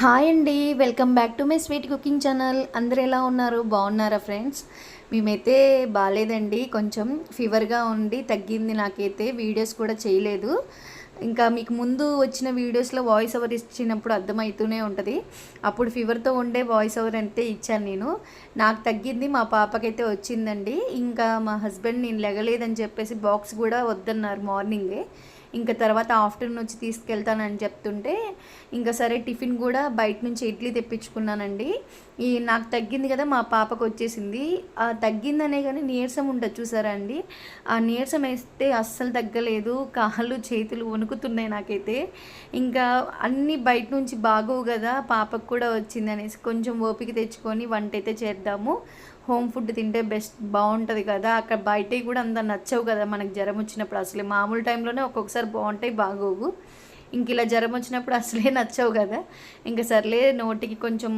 Hi అండి welcome back to my sweet cooking channel అందరు ఎలా ఉన్నారు? బాగున్నారా ఫ్రెండ్స్ మేమైతే బాగాలేదండి కొంచెం ఫీవర్గా ఉండి తగ్గింది నాకైతే వీడియోస్ కూడా చేయలేదు. ఇంకా మీకు ముందు వచ్చిన వీడియోస్లో వాయిస్ ఓవర్ ఇచ్చినప్పుడు అర్థమవుతూనే ఉంటుంది. అప్పుడు ఫీవర్తో ఉండే వాయిస్ ఓవర్ అయితే ఇచ్చాను నేను. నాకు తగ్గింది మా పాపకైతే వచ్చిందండి. ఇంకా మా హస్బెండ్ నేను లెగలేదని చెప్పేసి బాక్స్ కూడా వద్దన్నారు మార్నింగే ఇంకా తర్వాత ఆఫ్టర్నూన్ వచ్చి తీసుకెళ్తానని చెప్తుంటే ఇంకా సరే టిఫిన్ కూడా బయట నుంచి ఇడ్లీ తెప్పించుకున్నానండి. ఈ నాకు తగ్గింది కదా మా పాపకు వచ్చేసింది. ఆ తగ్గిందనే కానీ నీరసం ఉంటుంది చూసారా అండి? ఆ నీరసం వేస్తే అస్సలు తగ్గలేదు. కాళ్ళు చేతులు వణుకుతున్నాయి నాకైతే. ఇంకా అన్నీ బయట నుంచి బాగోవు కదా పాపకు కూడా వచ్చింది అనేసి కొంచెం ఓపిక తెచ్చుకొని వంట అయితే చేద్దాము. హోమ్ ఫుడ్ తింటే బెస్ట్ బాగుంటుంది కదా. అక్కడ బయటవి కూడా అంత నచ్చవు కదా మనకు జ్వరం వచ్చినప్పుడు. అసలే మామూలు టైంలోనే ఒక్కొక్కసారి బాగుంటాయి బాగోవు. ఇంక ఇలా జ్వరం వచ్చినప్పుడు అసలే నచ్చవు కదా. ఇంకా సర్లే నోటికి కొంచెం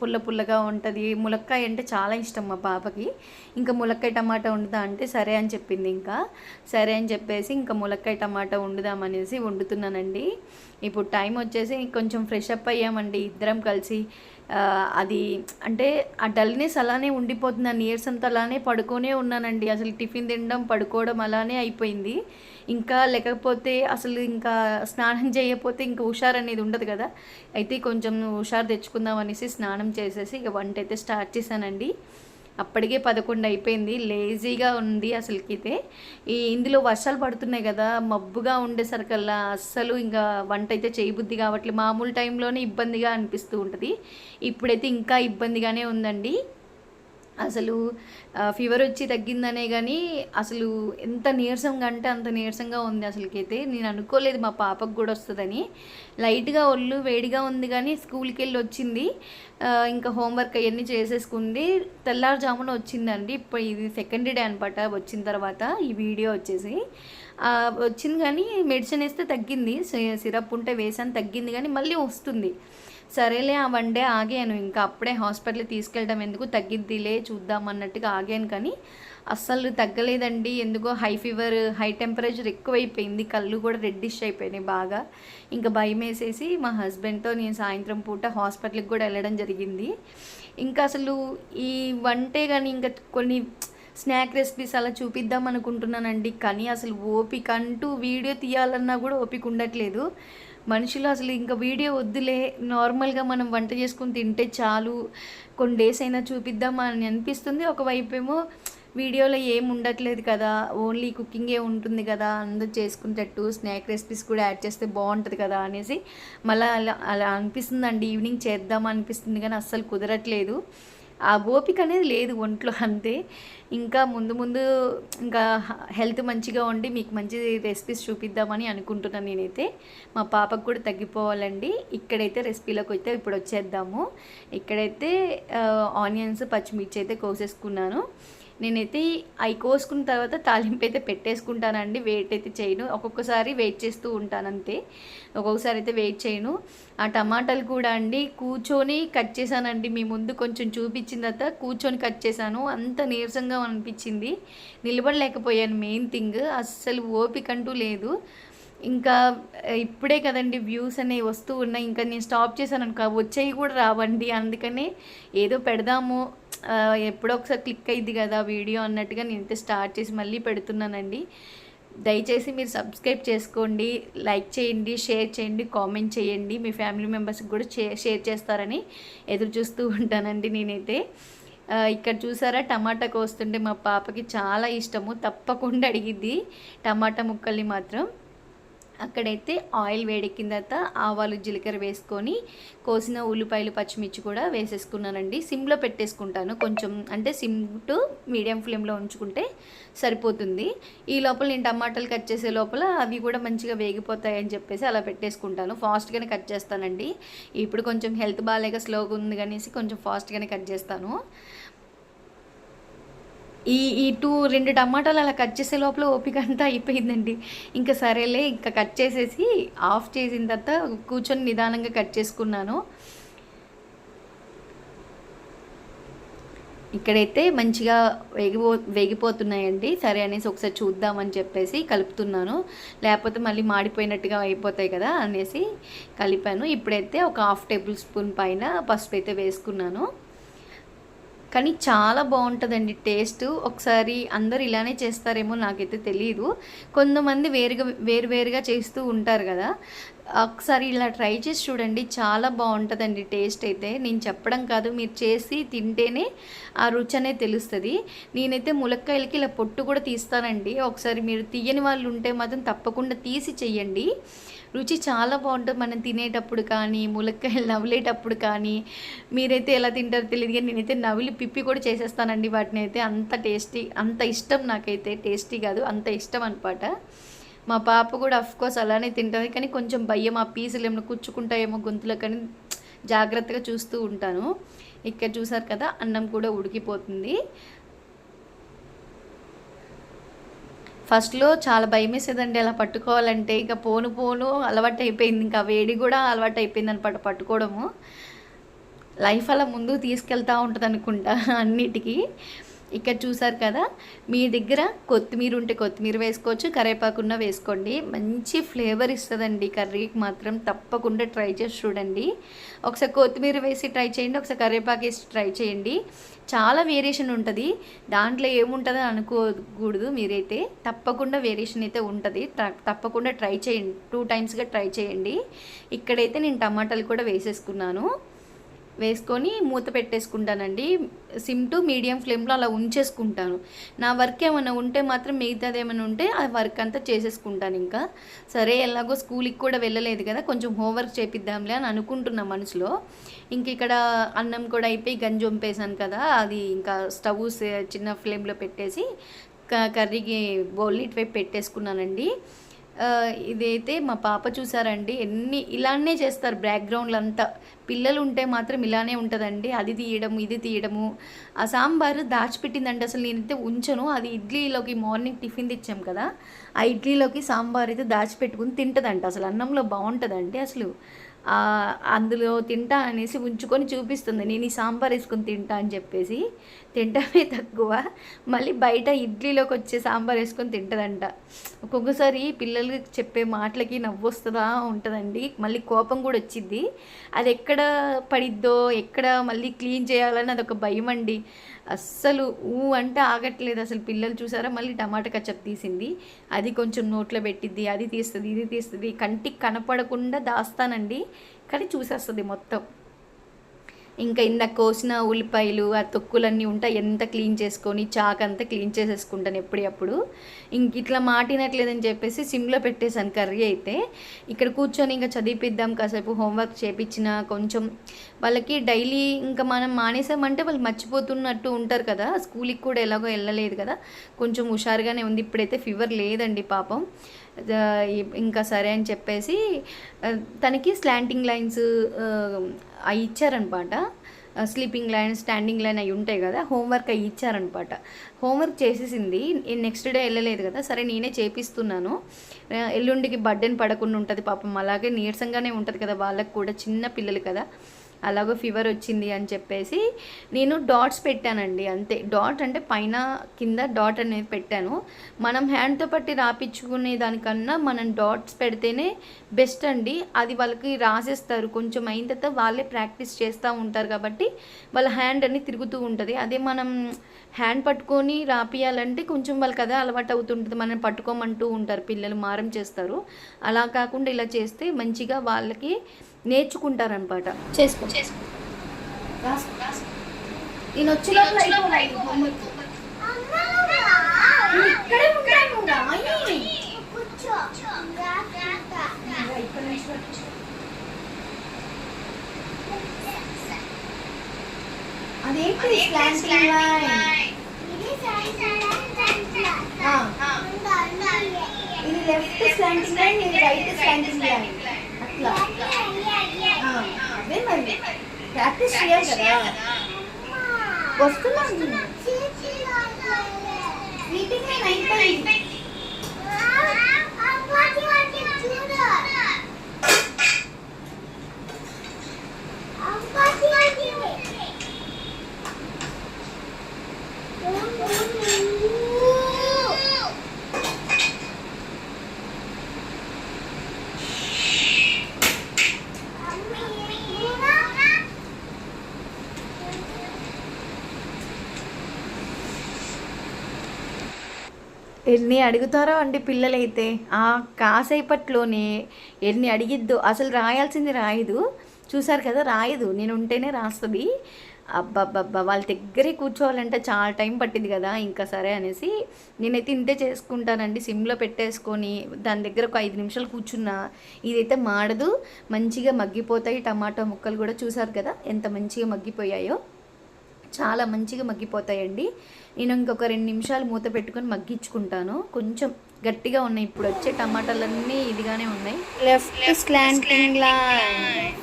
పుల్ల పుల్లగా ఉంటుంది. ములక్కాయ అంటే చాలా ఇష్టం మా పాపకి. ఇంకా ములక్కాయ టమాటా వండుదా అంటే సరే అని చెప్పింది ఇంకా. సరే అని చెప్పేసి ఇంకా ములక్కాయ టమాటా వండుదామనేసి వండుతున్నానండి. ఇప్పుడు టైం వచ్చేసి కొంచెం ఫ్రెష్ అప్ అయ్యామండి ఇద్దరం కలిసి. అది అంటే ఆ డల్నెస్ అలానే ఉండిపోతుంది. ఆ నీరసంతో అలానే పడుకొనే ఉన్నానండి. అసలు టిఫిన్ తినడం పడుకోవడం అలానే అయిపోయింది. ఇంకా లేకపోతే అసలు ఇంకా స్నానం చేయకపోతే ఇంకా హుషారు అనేది ఉండదు కదా. అయితే కొంచెం హుషారు తెచ్చుకుందాం అనేసి స్నానం చేసేసి ఇక వంట అయితే స్టార్ట్ చేశానండి. అప్పటికే పదకొండు అయిపోయింది. లేజీగా ఉంది అసలుకైతే. ఈ ఇందులో వర్షాలు పడుతున్నాయి కదా మబ్బుగా ఉండేసరికల్లా అస్సలు ఇంకా వంట అయితే చేయబుద్ధి కాబట్టి మామూలు టైంలోనే ఇబ్బందిగా అనిపిస్తూ ఉంటుంది. ఇప్పుడైతే ఇంకా ఇబ్బందిగానే ఉందండి. అసలు ఫీవర్ వచ్చి తగ్గిందనే కానీ అసలు ఎంత నీరసంగా అంటే అంత నీరసంగా ఉంది అసలుకైతే. నేను అనుకోలేదు మా పాపకు కూడా వస్తుందని. లైట్గా ఒళ్ళు వేడిగా ఉంది కానీ స్కూల్కి వెళ్ళి వచ్చింది ఇంకా హోంవర్క్ అవన్నీ చేసేసుకుంది. తెల్లారుజామున వచ్చిందండి. ఇప్పుడు ఇది సెకండ్ డే అనమాట వచ్చిన తర్వాత ఈ వీడియో వచ్చేసి. వచ్చింది కానీ మెడిసిన్ వేస్తే తగ్గింది. సిరప్ ఉంటే వేసాను తగ్గింది కానీ మళ్ళీ వస్తుంది. సరేలే ఆ వన్ డే ఆగాను. ఇంకా అప్పుడే హాస్పిటల్కి తీసుకెళ్ళడం ఎందుకు? తగ్గిద్దిలే చూద్దాం అన్నట్టుగా ఆగాను కానీ అస్సలు తగ్గలేదండి. ఎందుకో హై ఫీవర్ హై టెంపరేచర్ ఎక్కువైపోయింది. కళ్ళు కూడా రెడ్డిష్ అయిపోయినాయి బాగా. ఇంకా భయం వేసేసి మా హస్బెండ్తో నేను సాయంత్రం పూట హాస్పిటల్కి కూడా వెళ్ళడం జరిగింది. ఇంకా అసలు ఈ వంటే కానీ ఇంకా కొన్ని స్నాక్ రెసిపీస్ అలా చూపిద్దాం అనుకుంటున్నానండి. కానీ అసలు ఓపిక అంటూ వీడియో తీయాలన్నా కూడా ఓపిక ఉండట్లేదు. మనుషులు అసలు ఇంకా వీడియో వద్దులే. నార్మల్గా మనం వంట చేసుకుని తింటే చాలు. కొన్ని డేస్ అయినా చూపిద్దామా అని అనిపిస్తుంది. ఒకవైపు ఏమో వీడియోలో ఏం ఉండట్లేదు కదా. ఓన్లీ కుకింగే ఉంటుంది కదా. అందరూ చేసుకునేటట్టు స్నాక్ రెసిపీస్ కూడా యాడ్ చేస్తే బాగుంటుంది కదా అనేసి మళ్ళీ అలా అలా అనిపిస్తుందండి. ఈవినింగ్ చేద్దాం అనిపిస్తుంది కానీ అస్సలు కుదరట్లేదు. ఆ ఓపిక అనేది లేదు ఒంట్లో అంతే. ఇంకా ముందు ముందు ఇంకా హెల్త్ మంచిగా ఉండి మీకు మంచి రెసిపీస్ చూపిద్దామని అనుకుంటున్నాను నేనైతే. మా పాపకు కూడా తగ్గిపోవాలండి. ఇక్కడైతే రెసిపీలోకి అయితే ఇప్పుడు వచ్చేద్దాము. ఇక్కడైతే ఆనియన్స్ పచ్చిమిర్చి అయితే కోసేసుకున్నాను. నేనైతే అవి కోసుకున్న తర్వాత తాలింపు అయితే పెట్టేసుకుంటానండి. వెయిట్ అయితే చేయను. ఒక్కొక్కసారి వెయిట్ చేస్తూ ఉంటాను అంతే. ఒక్కొక్కసారి అయితే వెయిట్ చేయను. ఆ టమాటాలు కూడా అండి కూర్చొని కట్ చేశానండి. మీ ముందు కొంచెం చూపించిన తర్వాత కూర్చొని కట్ చేశాను. అంత నీరసంగా అనిపించింది. నిలబడలేకపోయాను మెయిన్ థింగ్ అస్సలు ఓపిక అంటూ లేదు. ఇంకా eh, ఇప్పుడే కదండి వ్యూస్ అనేవి వస్తూ ఉన్నాయి ఇంకా నేను స్టాప్ చేశాను అనుకో వచ్చేవి కూడా రావండి. అందుకనే ఏదో పెడదాము ఎప్పుడో ఒకసారి క్లిక్ అయింది కదా వీడియో అన్నట్టుగా నేను అయితే స్టార్ట్ చేసి మళ్ళీ పెడుతున్నానండి. దయచేసి మీరు సబ్స్క్రైబ్ చేసుకోండి లైక్ చేయండి షేర్ చేయండి కామెంట్ చేయండి. మీ ఫ్యామిలీ మెంబర్స్కి కూడా షేర్ చేస్తారని ఎదురు చూస్తూ ఉంటానండి నేనైతే. ఇక్కడ చూసారా టమాటా కోస్తుంటే మా పాపకి చాలా ఇష్టము తప్పకుండా అడిగిద్ది. టమాటా ముక్కల్ని మాత్రం. అక్కడైతే ఆయిల్ వేడెక్కిన తర్వాత ఆవాలు జీలకర్ర వేసుకొని కోసిన ఉల్లిపాయలు పచ్చిమిర్చి కూడా వేసేసుకున్నానండి. సిమ్లో పెట్టేసుకుంటాను. కొంచెం అంటే సిమ్ టు మీడియం ఫ్లేమ్లో ఉంచుకుంటే సరిపోతుంది. ఈ లోపల నేను టమాటాలు కట్ చేసే లోపల అవి కూడా మంచిగా వేగిపోతాయి అని చెప్పేసి అలా పెట్టేసుకుంటాను. ఫాస్ట్గానే కట్ చేస్తానండి. ఇప్పుడు కొంచెం హెల్త్ బాగాలేక స్లోగా ఉంది అనేసి కొంచెం ఫాస్ట్గానే కట్ చేస్తాను. ఈ ఈ టూ రెండు టమాటాలు అలా కట్ చేసే లోపల ఓపిక అంతా అయిపోయిందండి. ఇంకా సరేలే ఇంకా కట్ చేసేసి ఆఫ్ చేసిన తర్వాత కూర్చొని నిదానంగా కట్ చేసుకున్నాను. ఇక్కడైతే మంచిగా వేగిపో వేగిపోతున్నాయండి. సరే అనేసి ఒకసారి చూద్దామని చెప్పేసి కలుపుతున్నాను. లేకపోతే మళ్ళీ మాడిపోయినట్టుగా అయిపోతాయి కదా అనేసి కలిపాను. ఇప్పుడైతే ఒక హాఫ్ టేబుల్ స్పూన్ పైన పసుపు అయితే వేసుకున్నాను. కానీ చాలా బాగుంటుందండి టేస్ట్. ఒకసారి అందరు ఇలానే చేస్తారేమో నాకైతే తెలియదు కొంతమంది వేరుగా వేరు వేరుగా చేస్తూ ఉంటారు కదా. ఒకసారి ఇలా ట్రై చేసి చూడండి. చాలా బాగుంటుందండి టేస్ట్ అయితే. నేను చెప్పడం కాదు మీరు చేసి తింటేనే ఆ రుచి అనేది తెలుస్తుంది. నేనైతే ములక్కాయలకి ఇలా పొట్టు కూడా తీస్తానండి. ఒకసారి మీరు తీయని వాళ్ళు ఉంటే మాత్రం తప్పకుండా తీసి చెయ్యండి. రుచి చాలా బాగుంటుంది. మనం తినేటప్పుడు కానీ ములక్కాయలు నవ్వులేటప్పుడు కానీ మీరైతే ఎలా తింటారో తెలియదు. కానీ నేనైతే నవ్వులు పిప్పి కూడా చేసేస్తానండి వాటిని అయితే. అంత టేస్టీ అంత ఇష్టం నాకైతే. టేస్టీ కాదు అంత ఇష్టం అనమాట మా పాప కూడా కోర్స్ అలానే తింటుంది. కానీ కొంచెం భయం ఆ పీసులు ఏమైనా కుచ్చుకుంటాయేమో గొంతులో కానీ జాగ్రత్తగా చూస్తూ ఉంటాను. ఇక్కడ చూసారు కదా అన్నం కూడా ఉడికిపోతుంది. ఫస్ట్లో చాలా భయం వేసేదండి అలా పట్టుకోవాలంటే. ఇంకా పోను పోను అలవాటు అయిపోయింది ఇంకా వేడి కూడా అలవాటు అయిపోయింది అనమాట పట్టుకోవడము. లైఫ్ అలా ముందుకు తీసుకెళ్తూ ఉంటుంది అనుకుంటా అన్నిటికీ. ఇక్కడ చూసారు కదా మీ దగ్గర కొత్తిమీర ఉంటే కొత్తిమీర వేసుకోవచ్చు కరివేపాకున్న వేసుకోండి. మంచి ఫ్లేవర్ ఇస్తుందండి కర్రీకి మాత్రం. తప్పకుండా ట్రై చేసి చూడండి. ఒకసారి కొత్తిమీర వేసి ట్రై చేయండి ఒకసారి కరేపాకు వేసి ట్రై చేయండి. చాలా వేరియేషన్ ఉంటుంది. దాంట్లో ఏముంటుందో అనుకోకూడదు మీరైతే. తప్పకుండా వేరియేషన్ అయితే ఉంటుంది. తప్పకుండా ట్రై చేయండి. టూ టైమ్స్గా ట్రై చేయండి. ఇక్కడైతే నేను టమాటాలు కూడా వేసేసుకున్నాను. వేసుకొని మూత పెట్టేసుకుంటానండి. సిమ్ టు మీడియం ఫ్లేమ్లో అలా ఉంచేసుకుంటాను. నా వర్క్ ఏమైనా ఉంటే మాత్రం మిగతాది ఏమైనా ఉంటే ఆ వర్క్ అంతా చేసేసుకుంటాను ఇంకా. సరే ఎలాగో స్కూల్కి కూడా వెళ్ళలేదు కదా కొంచెం హోంవర్క్ చేపిద్దాంలే అని అనుకుంటున్నా మనసులో. ఇంక ఇక్కడ అన్నం కూడా అయిపోయి గంజి వంపేశాను కదా అది ఇంకా స్టవ్ చిన్న ఫ్లేమ్లో పెట్టేసి కర్రీకి బౌల్ ఇటువైపు పెట్టేసుకున్నానండి. ఇదైతే మా పాప చూసారండి. ఎన్ని ఇలానే చేస్తారు బ్యాక్గ్రౌండ్లు అంతా పిల్లలు ఉంటే మాత్రం ఇలానే ఉంటుందండి. అది తీయడము ఇది తీయడము. ఆ సాంబారు దాచిపెట్టిందండి. అసలు నేనైతే ఉంచను. అది ఇడ్లీలోకి మార్నింగ్ టిఫిన్ తెచ్చాం కదా ఆ ఇడ్లీలోకి సాంబార్ అయితే దాచిపెట్టుకుని తింటుందంట. అసలు అన్నంలో బాగుంటుందండి అసలు. అందులో తింటా అనేసి ఉంచుకొని చూపిస్తుంది. నేను ఈ సాంబార్ వేసుకొని తింటా అని చెప్పేసి తింటమే తక్కువ. మళ్ళీ బయట ఇడ్లీలోకి వచ్చే సాంబార్ వేసుకొని తింటుందంట. ఒక్కొక్కసారి పిల్లలు చెప్పే మాటలకి నవ్వు వస్తుందా ఉంటుందండి. మళ్ళీ కోపం కూడా వచ్చింది అది ఎక్కడ పడిద్దో ఎక్కడ మళ్ళీ క్లీన్ చేయాలని అదొక భయం అండి. అస్సలు ఊ అంటే ఆగట్లేదు. అసలు పిల్లలు చూసారా? మళ్ళీ టమాటా కచ్చప్ తీసింది. అది కొంచెం నోట్లో పెట్టిద్ది. అది తీస్తుంది ఇది తీస్తుంది. కంటికి కనపడకుండా దాస్తానండి. కానీ చూసేస్తుంది మొత్తం. ఇంకా ఇందాక కోసిన ఉల్లిపాయలు ఆ తొక్కులన్నీ ఉంటాయి ఎంత క్లీన్ చేసుకొని చాక్ అంతా క్లీన్ చేసేసుకుంటాను ఎప్పుడప్పుడు ఇంక ఇట్లా మాటినట్లేదని చెప్పేసి సిమ్లో పెట్టేశాను కర్రీ అయితే. ఇక్కడ కూర్చొని ఇంకా చదివిపిద్దాం కాసేపు హోంవర్క్ చేపించిన కొంచెం వాళ్ళకి డైలీ ఇంకా మనం మానేసామంటే వాళ్ళు మర్చిపోతున్నట్టు ఉంటారు కదా. స్కూల్కి కూడా ఎలాగో వెళ్ళలేదు కదా. కొంచెం హుషారుగానే ఉంది. ఇప్పుడైతే ఫీవర్ లేదండి పాపం. ఇంకా సరే అని చెప్పేసి తనకి స్లాంటింగ్ లైన్స్ అవి ఇచ్చారనమాట. స్లీపింగ్ లైన్ స్టాండింగ్ లైన్ అవి ఉంటాయి కదా హోంవర్క్ అవి ఇచ్చారనమాట. హోంవర్క్ చేసేసింది నెక్స్ట్ డే వెళ్ళలేదు కదా సరే నేనే చేపిస్తున్నాను. ఎల్లుండికి బర్డెన్ పడకుండా ఉంటుంది పాపం అలాగే నీరసంగానే ఉంటుంది కదా వాళ్ళకు కూడా చిన్న పిల్లలు కదా. అలాగో ఫీవర్ వచ్చింది అని చెప్పేసి నేను డాట్స్ పెట్టానండి అంతే. డాట్ అంటే పైన కింద డాట్ అనేది పెట్టాను. మనం హ్యాండ్తో పట్టి రాపించుకునే దానికన్నా మనం డాట్స్ పెడితేనే బెస్ట్ అండి. అది వాళ్ళకి రాసేస్తారు. కొంచెం అయిన తర్వాత వాళ్ళే ప్రాక్టీస్ చేస్తూ ఉంటారు కాబట్టి వాళ్ళ హ్యాండ్ అని తిరుగుతూ ఉంటుంది. అదే మనం హ్యాండ్ పట్టుకొని రాపియాలంటే కొంచెం వాళ్ళకి అదే అలవాటు అవుతుంటుంది. మనం పట్టుకోమంటూ ఉంటారు. పిల్లలు మారం చేస్తారు. అలా కాకుండా ఇలా చేస్తే మంచిగా వాళ్ళకి నేర్చుకుంటారనమాట చేసుకో నేను వచ్చి అదేంటి? లైన్ లెఫ్ట్ స్లాంటింగ్ లైన్ ఇది రైట్ స్లాంటింగ్ లైన్ అట్లా. అదే మరి. ప్రాక్టీస్ చేయాలి కదా. వస్తున్నాను స్లీపింగ్ లైన్ అయిపోయింది ఎన్ని అడుగుతారో అండి పిల్లలైతే. ఆ కాసేపట్లోనే ఎన్ని అడిగిద్దో అసలు రాయాల్సింది రాయదు. చూసారు కదా రాయదు. నేను ఉంటేనే రాస్తుంది. అబ్బబ్బబ్బా వాళ్ళ దగ్గరే కూర్చోవాలంటే చాలా టైం పట్టింది కదా ఇంకా సరే అనేసి నేనైతే ఇంతే చేసుకుంటానండి. సిమ్లో పెట్టేసుకొని దాని దగ్గర ఒక ఐదు నిమిషాలు కూర్చున్నా. ఇదైతే మాడదు. మంచిగా మగ్గిపోతాయి టమాటా ముక్కలు కూడా చూసారు కదా ఎంత మంచిగా మగ్గిపోయాయో. చాలా మంచిగా మగ్గిపోతాయండి. నేను ఇంకొక రెండు నిమిషాలు మూత పెట్టుకొని మగ్గించుకుంటాను. కొంచెం గట్టిగా ఉన్నాయి ఇప్పుడు వచ్చే టమాటాలన్నీ ఇదిగానే ఉన్నాయి. లెఫ్ట్ స్లాంటింగ్ లైన్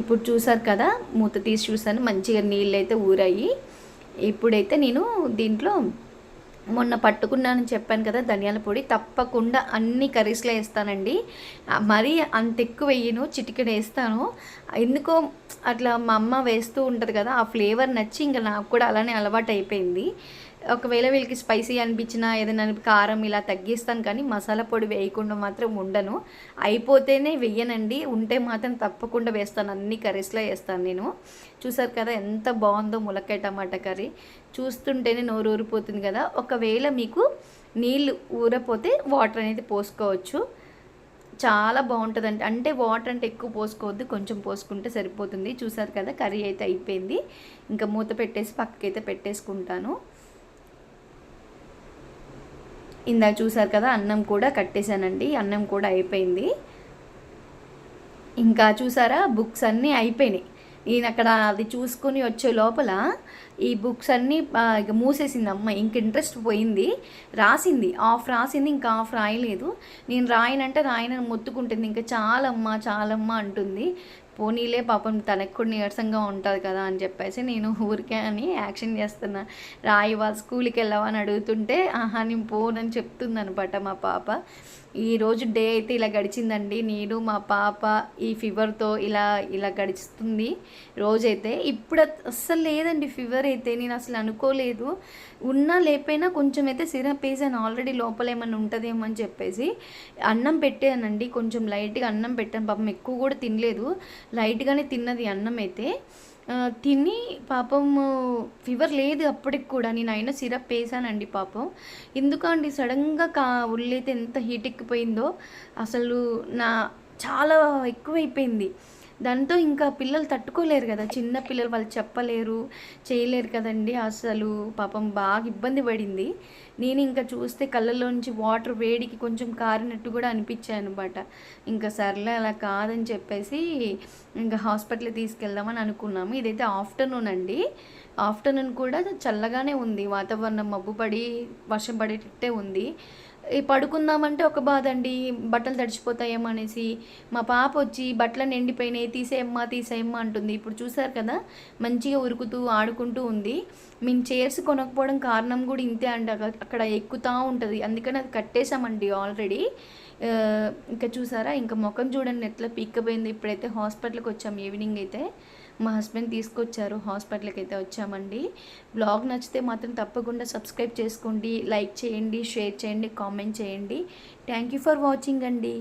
ఇప్పుడు చూసారు కదా మూత తీసి చూసాను. మంచిగా నీళ్ళు అయితే ఊరాయి. ఇప్పుడైతే నేను దీంట్లో మొన్న పట్టుకున్నానని చెప్పాను కదా ధనియాల పొడి తప్పకుండా అన్ని కర్రీస్లో వేస్తానండి. మరీ అంత ఎక్కువ వేయను చిటికెడు వేస్తాను. ఎందుకో అట్లా మా అమ్మ వేస్తూ ఉంటుంది కదా ఆ ఫ్లేవర్ నచ్చి ఇంకా నాకు కూడా అలానే అలవాటు అయిపోయింది ఒకవేళ వీళ్ళకి స్పైసీ అనిపించినా ఏదైనా కారం ఇలా తగ్గిస్తాను కానీ మసాలా పొడి వేయకుండా మాత్రం ఉండను. అయిపోతేనే వెయ్యనండి ఉంటే మాత్రం తప్పకుండా వేస్తాను. అన్ని కర్రీస్లో వేస్తాను నేను. చూసారు కదా ఎంత బాగుందో ములక్కాయ టమాటా కర్రీ. చూస్తుంటేనే నోరు ఊరిపోతుంది కదా. ఒకవేళ మీకు నీళ్ళు ఊరపోతే వాటర్ అనేది పోసుకోవచ్చు. చాలా బాగుంటుందండి అంటే వాటర్ అంటే ఎక్కువ పోసుకోవద్దు. కొంచెం పోసుకుంటే సరిపోతుంది. చూసారు కదా కర్రీ అయితే అయిపోయింది. ఇంకా మూత పెట్టేసి పక్కకైతే పెట్టేసుకుంటాను. ఇందాక చూసారు కదా అన్నం కూడా కట్టేశానండి. అన్నం కూడా అయిపోయింది. ఇంకా చూసారా బుక్స్ అన్నీ అయిపోయినాయి. నేను అక్కడ అది చూసుకొని వచ్చే లోపల ఈ బుక్స్ అన్నీ ఇక మూసేసింది అమ్మ. ఇంక ఇంట్రెస్ట్ పోయింది. రాసింది. ఆఫ్ రాసింది ఇంకా ఆఫ్ రాయలేదు. నేను రాయనంటే రాయనని మొత్తుకుంటుంది. ఇంకా చాలమ్మా చాలమ్మా అంటుంది. పోనీలే పాపం తనకు కూడా నీరసంగా ఉంటుంది కదా అని చెప్పేసి నేను ఊరికే అని యాక్షన్ చేస్తున్నా. రాయివా స్కూల్కి వెళ్ళావా అని అడుగుతుంటే ఆహా నేను పోనని చెప్తుంది అనమాట మా పాప. ఈరోజు డే అయితే ఇలా గడిచిందండి. నేను మా పాప ఈ ఫీవర్తో ఇలా ఇలా గడిచిస్తుంది. రోజైతే ఇప్పుడు అస్సలు లేదండి ఫీవర్ అయితే. నేను అసలు అనుకోలేదు. ఉన్నా లేకపోయినా కొంచెం అయితే సిరప్ వేసాను. ఆల్రెడీ లోపల ఏమైనా ఉంటుందేమో అని చెప్పేసి అన్నం పెట్టానండి. కొంచెం లైట్గా అన్నం పెట్టాను. పాపం ఎక్కువ కూడా తినలేదు. లైట్గానే తిన్నది అన్నం అయితే తిని పాపం ఫీవర్ లేదు అప్పటికి కూడా. నేను అయినా సిరప్ వేసానండి పాపం. ఎందుకండి సడన్గా కా ఉల్లైతే ఎంత హీట్ ఎక్కిపోయిందో. అసలు నా చాలా ఎక్కువైపోయింది. దాంతో ఇంకా పిల్లలు తట్టుకోలేరు కదా. చిన్న పిల్లలు వాళ్ళు చెప్పలేరు చేయలేరు కదండి. అసలు పాపం బాగా ఇబ్బంది పడింది. నేను ఇంకా చూస్తే కళ్ళలోంచి వాటర్ వేడికి కొంచెం కారినట్టు కూడా అనిపించాయి అనమాట ఇంకా సర్లే అలా కాదని చెప్పేసి ఇంకా హాస్పిటల్కి తీసుకెళ్దామని అనుకున్నాము. ఇదైతే ఆఫ్టర్నూన్ అండి. ఆఫ్టర్నూన్ కూడా చల్లగానే ఉంది. వాతావరణం మబ్బు పడి వర్షం పడేటట్టే ఉంది. పడుకుందామంటే ఒక బాధ అండి బట్టలు తడిచిపోతాయేమో అనేసి. మా పాప వచ్చి బట్టలు ఎండిపోయినాయి తీసేయమ్మా తీసేయమ్మా అంటుంది. ఇప్పుడు చూసారు కదా మంచిగా ఉరుకుతూ ఆడుకుంటూ ఉంది. మేము చైర్స్ కొనకపోవడం కారణం కూడా ఇంతే అండి. అక్కడ- అక్కడ ఎక్కుతూ ఉంటుంది. అందుకని అది కట్టేశామండి ఆల్రెడీ. ఇంకా చూసారా ఇంకా ముఖం చూడండి ఎట్లా పీక్కపోయింది. ఇప్పుడైతే హాస్పిటల్కి వచ్చాము ఈవినింగ్ అయితే. మా హస్బెండ్ తీసుకొచ్చారు. హాస్పిటల్కి అయితే వచ్చామండి. బ్లాగ్ నచ్చితే మాత్రం తప్పకుండా సబ్స్క్రైబ్ చేసుకోండి. లైక్ చేయండి షేర్ చేయండి కామెంట్ చేయండి. థ్యాంక్ యూ ఫర్ వాచింగ్ అండి.